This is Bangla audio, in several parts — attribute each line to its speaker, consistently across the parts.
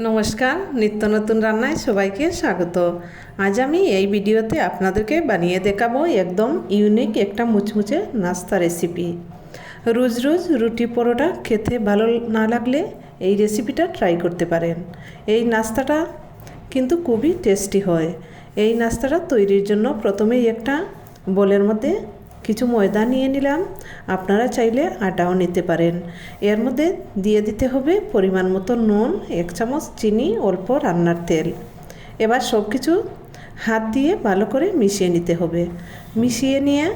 Speaker 1: নমস্কার, নিত্য নতুন রান্নায় সবাইকে স্বাগত। আজ আমি এই ভিডিওতে আপনাদেরকে বানিয়ে দেখাবো একদম ইউনিক একটা মুচমুচে নাস্তা রেসিপি। রোজ রোজ রুটি পরোটা খেতে ভালো না লাগলে এই রেসিপিটা ট্রাই করতে পারেন। এই নাস্তাটা কিন্তু খুবই টেস্টি হয়। এই নাস্তাটা তৈরির জন্য প্রথমেই একটা বোলের মধ্যে কিছু ময়দা নিয়ে নিলাম। আপনারা চাইলে আটাও নিতে পারেন। এর মধ্যে দিয়ে দিতে হবে পরিমাণ মতো নুন, এক চামচ চিনি, অল্প রান্নার তেল। এবার সব কিছু হাত দিয়ে ভালো করে মিশিয়ে নিতে হবে। মিশিয়ে নিয়ে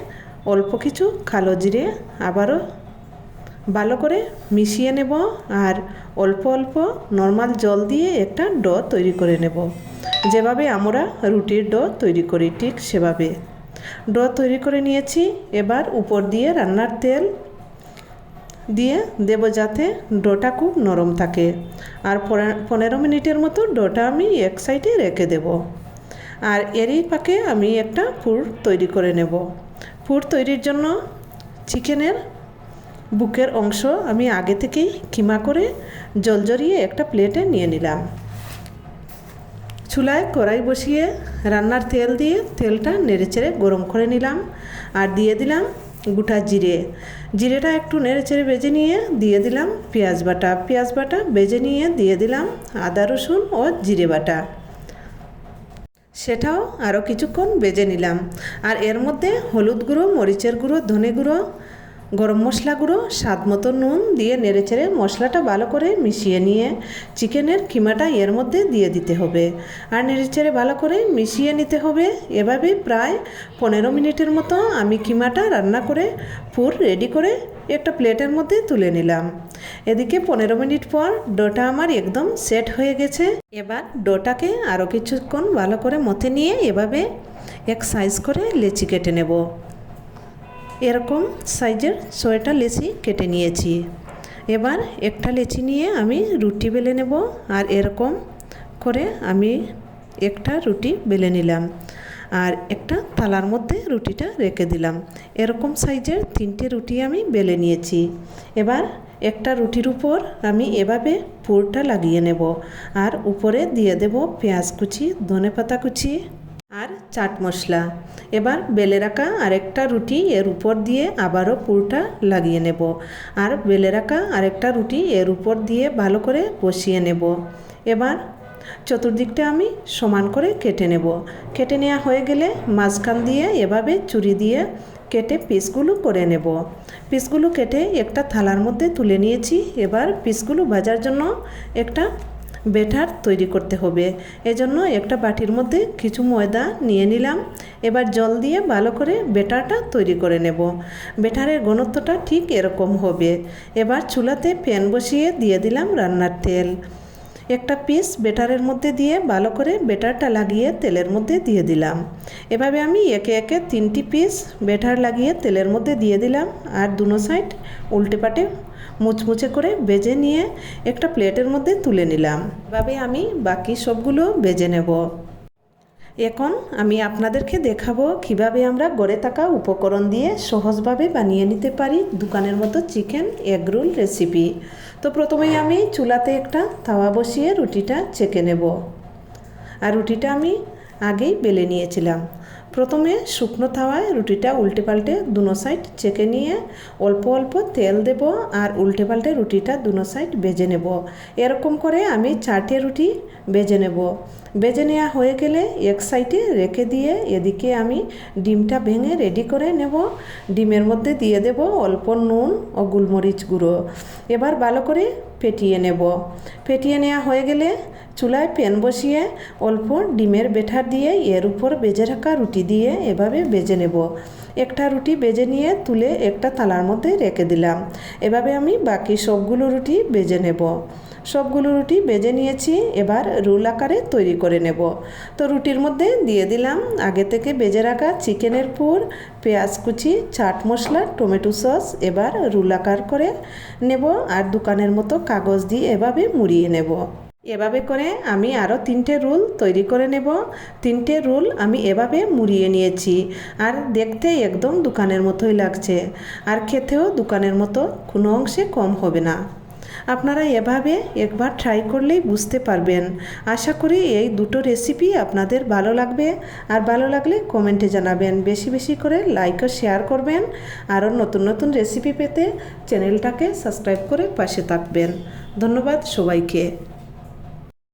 Speaker 1: অল্প কিছু কালো জিরে আবারও ভালো করে মিশিয়ে নেব আর অল্প অল্প নর্মাল জল দিয়ে একটা ড তৈরি করে নেব। যেভাবে আমরা রুটির ড তৈরি করি ঠিক সেভাবে। ডো তৈরি করে নিয়েছি। এবার উপর দিয়ে রান্নার তেল দিয়ে দেব যাতে ডোটা খুব নরম থাকে। আর পনেরো মিনিটের মতো ডোটা আমি এক সাইডে রেখে দেব। আর এরই পাকে আমি একটা পুর তৈরি করে নেব। পুর তৈরির জন্য চিকেনের বুকের অংশ আমি আগে থেকেই কিমা করে জল জড়িয়ে একটা প্লেটে নিয়ে নিলাম। চুলায় কড়াই বসিয়ে রান্নার তেল দিয়ে তেলটা নেড়েচেড়ে গরম করে নিলাম আর দিয়ে দিলাম গোটা জিরে। জিরেটা একটু নেড়েচেড়ে বেজে নিয়ে দিয়ে দিলাম পেঁয়াজ বাটা। পেঁয়াজ বাটা বেজে নিয়ে দিয়ে দিলাম আদা, রসুন ও জিরে বাটা। সেটাও আরও কিছুক্ষণ বেজে নিলাম। আর এর মধ্যে হলুদ গুঁড়ো, মরিচের গুঁড়ো, ধনে গুঁড়ো গরম মশলা গুঁড়ো, স্বাদ মতো নুন দিয়ে নেড়েচেড়ে মশলাটা ভালো করে মিশিয়ে নিয়ে চিকেনের কিমাটা এর মধ্যে দিয়ে দিতে হবে। আর নেড়েচেড়ে ভালো করে মিশিয়ে নিতে হবে। এভাবে প্রায় পনেরো মিনিটের মতো আমি কিমাটা রান্না করে পুর রেডি করে একটা প্লেটের মধ্যে তুলে নিলাম। এদিকে পনেরো মিনিট পর ডোটা আমার একদম সেট হয়ে গেছে। এবার ডোটাকে আরও কিছুক্ষণ ভালো করে মথে নিয়ে এভাবে এক সাইজ করে লেচি কেটে নেব। এরকম সাইজের ছয়টা লেচি কেটে নিয়েছি। এবার একটা লেচি নিয়ে আমি রুটি বেলে নেব আর এরকম করে আমি একটা রুটি বেলে নিলাম আর একটা থালার মধ্যে রুটিটা রেখে দিলাম। এরকম সাইজের তিনটে রুটি আমি বেলে নিয়েছি। এবার একটা রুটির উপর আমি এভাবে পুরটা লাগিয়ে নেব আর উপরে দিয়ে দেব পেঁয়াজ কুচি ধনে পাতা কুচি আর চাট মশলা। এবার বেলে রাখা আরেকটা রুটি এর উপর দিয়ে আবারও পুরটা লাগিয়ে নেব। আর বেলে রাখা আরেকটা রুটি এর উপর দিয়ে ভালো করে বসিয়ে নেব। এবার চতুর্দিকটা আমি সমান করে কেটে নেব। কেটে নেওয়া হয়ে গেলে মাঝখান দিয়ে এভাবে চুরি দিয়ে কেটে পিসগুলো করে নেব। পিসগুলো কেটে একটা থালার মধ্যে তুলে নিয়েছি। এবার পিসগুলো ভাজার জন্য একটা বেটার তৈরি করতে হবে। এজন্য একটা বাটির মধ্যে কিছু ময়দা নিয়ে নিলাম। এবার জল দিয়ে ভালো করে ব্যাটারটা তৈরি করে নেব। ব্যাটারের ঘনত্বটা ঠিক এরকম হবে। এবার চুলাতে প্যান বসিয়ে দিয়ে দিলাম রান্নার তেল। একটা পিস বেটারের মধ্যে দিয়ে ভালো করে বেটারটা লাগিয়ে তেলের মধ্যে দিয়ে দিলাম। এভাবে আমি একে একে তিনটি পিস বেটার লাগিয়ে তেলের মধ্যে দিয়ে দিলাম। আর দুনো সাইড উল্টে পাটে মুচমুচে করে বেজে নিয়ে একটা প্লেটের মধ্যে তুলে নিলাম। এভাবে আমি বাকি সবগুলো বেজে নেব। এখন আমি আপনাদেরকে দেখাবো কীভাবে আমরা গড়ে থাকা উপকরণ দিয়ে সহজভাবে বানিয়ে নিতে পারি দোকানের মতো চিকেন এগ রোল রেসিপি। তো প্রথমেই আমি চুলাতে একটা তাওয়া বসিয়ে রুটিটা চেকে নেব। আর রুটিটা আমি আগেই বেলে নিয়েছিলাম। প্রথমে শুকনো তাওয়ায় রুটিটা উল্টে পাল্টে দুনো সাইড চেকে নিয়ে অল্প অল্প তেল দেব আর উল্টে পাল্টে রুটিটা দুনো সাইড বেজে নেব। এরকম করে আমি চারটে রুটি বেজে নেব। বেজে নেওয়া হয়ে গেলে এক সাইডে রেখে দিয়ে এদিকে আমি ডিমটা ভেঙে রেডি করে নেব। ডিমের মধ্যে দিয়ে দেব অল্প নুন ও গোলমরিচ গুঁড়ো। এবার ভালো করে ফেটিয়ে নেব। ফেটিয়ে নেওয়া হয়ে গেলে চুলায় প্যান বসিয়ে অল্প ডিমের বেঠার দিয়ে এর উপর বেজে রাখা রুটি দিয়ে এভাবে বেজে নেব। একটা রুটি বেজে নিয়ে তুলে একটা থালার মধ্যে রেখে দিলাম। এভাবে আমি বাকি সবগুলো রুটি বেজে নেব। সবগুলো রুটি বেজে নিয়েছি, এবার রুল আকারে তৈরি করে নেব। তো রুটির মধ্যে দিয়ে দিলাম আগে থেকে বেজে রাখা চিকেনের পুর, পেঁয়াজ কুচি, চাট মশলা, টমেটো সস, এবার রুল আকার করে নেব আর দোকানের মতো কাগজ দিয়ে এভাবে মুড়িয়ে নেব। এভাবে করে আমি আরও তিনটে রোল তৈরি করে নেব। তিনটে রোল আমি এভাবে মুড়িয়ে নিয়েছি। আর দেখতে একদম দোকানের মতোই লাগছে। আর খেতেও দোকানের মতো কোনো অংশে কম হবে না। আপনারা এভাবে একবার ট্রাই করলেই বুঝতে পারবেন। আশা করি এই দুটো রেসিপি আপনাদের ভালো লাগবে। আর ভালো লাগলে কমেন্টে জানাবেন। বেশি বেশি করে লাইক ও শেয়ার করবেন। আরও নতুন নতুন রেসিপি পেতে চ্যানেলটাকে সাবস্ক্রাইব করে পাশে থাকবেন। ধন্যবাদ সবাইকে।